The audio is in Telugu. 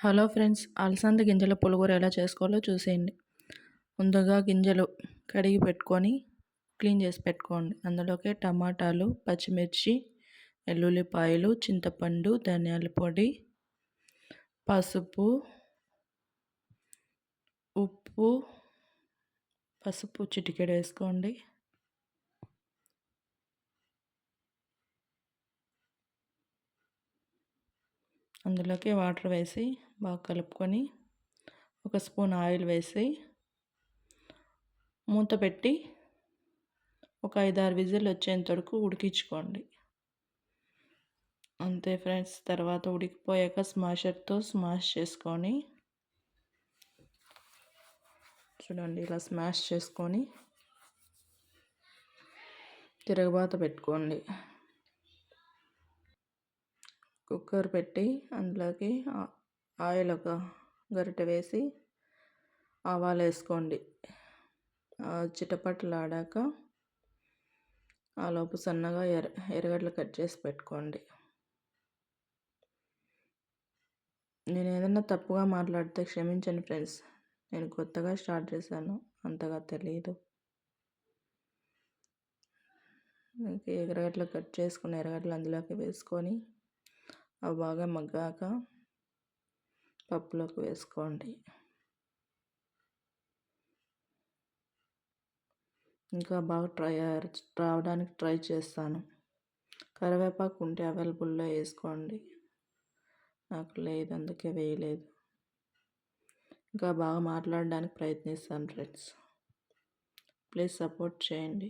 హలో ఫ్రెండ్స్ అలసంద గింజల పులిహోర ఎలా చేసుకోవాలో చూసేయండి. ముందుగా గింజలు కడిగి పెట్టుకొని క్లీన్ చేసి పెట్టుకోండి. అందులోకి టమాటాలు పచ్చిమిర్చి వెల్లుల్లిపాయలు చింతపండు ధనియాల పొడి పసుపు ఉప్పు పసుపు చిటికెడు వేసుకోండి. అందులోకి వాటర్ వేసి బాగా కలుపుకొని ఒక స్పూన్ ఆయిల్ వేసి మూత పెట్టి ఒక ఐదారు విజిల్ వచ్చేంత వరకు ఉడికించుకోండి. అంతే ఫ్రెండ్స్ తర్వాత ఉడికిపోయాక స్మాషర్తో స్మాష్ చేసుకొని చూడండి ఇలా స్మాష్ చేసుకొని తిరగబాత పెట్టుకోండి. కుక్కర్ పెట్టి అందులోకి ఆయిల్ ఒక గరిటె వేసి ఆవాలు వేసుకోండి చిటపట్లాడాక ఆలోపు సన్నగా ఎర్ర ఎర్రగడ్డలు కట్ చేసి పెట్టుకోండి. నేను ఏదైనా తప్పుగా మాట్లాడితే క్షమించండి ఫ్రెండ్స్. నేను కొత్తగా స్టార్ట్ చేశాను. అంతగా తెలియదు ఎర్రగడ్డలు కట్ చేసుకుని ఎర్రగడ్డలు అందులోకి వేసుకొని అవి బాగా మగ్గాక పప్పులోకి వేసుకోండి. ఇంకా బాగా ట్రై రావడానికి ట్రై చేస్తాను. కరివేపాకు ఉంటే అవైలబుల్లో వేసుకోండి. నాకు లేదు అందుకే వేయలేదు. ఇంకా బాగా మాట్లాడడానికి ప్రయత్నిస్తాను ఫ్రెండ్స్. ప్లీజ్ సపోర్ట్ చేయండి.